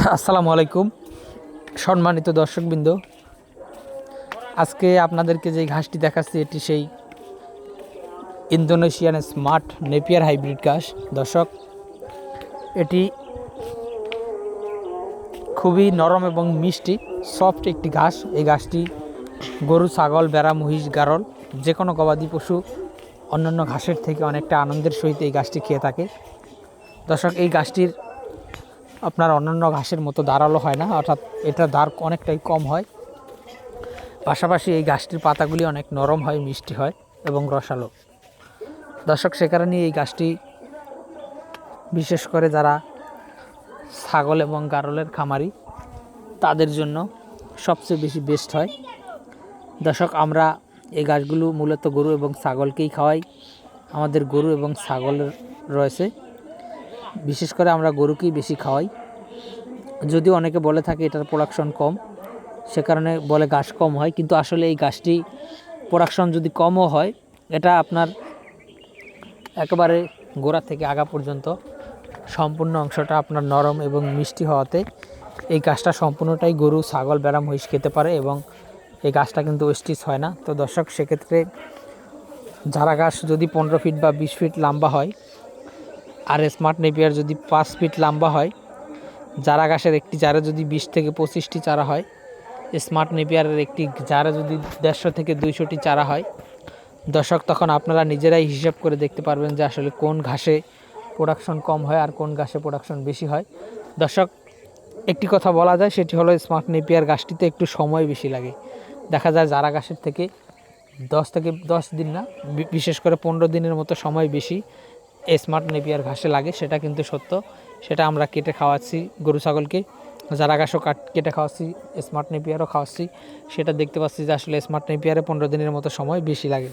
আসসালামু আলাইকুম, সম্মানিত দর্শকবৃন্দ। আজকে আপনাদেরকে যে ঘাসটি দেখাচ্ছি, এটি সেই ইন্দোনেশিয়ান স্মার্ট নেপিয়ার হাইব্রিড ঘাস। দর্শক, এটি খুবই নরম এবং মিষ্টি, সফট একটি ঘাস। এই ঘাসটি গরু, ছাগল বেড়া মহিষ, গারল যে কোনো গবাদি পশু, অন্যান্য ঘাসের থেকে অনেকটা আনন্দের সহিত এই গাছটি খেয়ে থাকে। দর্শক, এই ঘাসটির আপনার অন্যান্য ঘাসের মতো দাঁড়াল হয় না, অর্থাৎ এটার দাঁড় অনেকটাই কম হয়। পাশাপাশি এই গাছটির পাতাগুলি অনেক নরম হয়, মিষ্টি হয় এবং রসালো। দর্শক, সে কারণে এই গাছটি বিশেষ করে যারা ছাগল এবং গারলের খামারি, তাদের জন্য সবচেয়ে বেশি বেস্ট হয়। দর্শক, আমরা এই গাছগুলো মূলত গরু এবং ছাগলকেই খাওয়াই। আমাদের গরু এবং ছাগলের রয়েছে। বিশেষ করে আমরা গরুকেই বেশি খাওয়াই? যদিও অনেকে বলে থাকে এটার প্রোডাকশন কম, সে কারণে বলে ঘাস কম হয়, কিন্তু আসলে এই গাছটি প্রোডাকশন যদি কমও হয়, এটা আপনার একেবারে গোড়া থেকে আগা পর্যন্ত সম্পূর্ণ অংশটা আপনার নরম এবং মিষ্টি হওয়াতে এই গাছটা সম্পূর্ণটাই গরু, ছাগল বেড়া মহিষ খেতে পারে এবং এই গাছটা কিন্তু ওয়েস্টিস হয় না। তো দর্শক, সেক্ষেত্রে যারা গাছ যদি পনেরো ফিট বা বিশ ফিট লম্বা হয় আর স্মার্ট নেপিয়ার যদি পাঁচ ফিট লম্বা হয় চারা গাছের একটি চারা যদি বিশ থেকে পঁচিশটি চারা হয় স্মার্ট নেপিয়ারের একটি চারা যদি দেড়শো থেকে দুইশোটি চারা হয়, দর্শক তখন আপনারা নিজেরাই হিসাব করে দেখতে পারবেন যে আসলে কোন ঘাসে প্রোডাকশন কম হয় আর কোন ঘাসে প্রোডাকশন বেশি হয়। দর্শক, একটি কথা বলা যায়, সেটি হলো স্মার্ট নেপিয়ার গাছটিতে একটু সময় বেশি লাগে। দেখা যায় যারা গাছের থেকে দশ থেকে দশ দিন না বিশেষ করে পনেরো দিনের মতো সময় বেশি স্মার্ট নেপিয়ার ঘাসে লাগে, সেটা কিন্তু সত্য। সেটা আমরা কেটে খাওয়াচ্ছি গরু ছাগলকে। যারা ঘাসও কাট, কেটে খাওয়াচ্ছি স্মার্ট নেপিয়ারও খাওয়াচ্ছি, সেটা দেখতে পাচ্ছি যে আসলে স্মার্ট নেপিয়ারে পনেরো দিনের মতো সময় বেশি লাগে।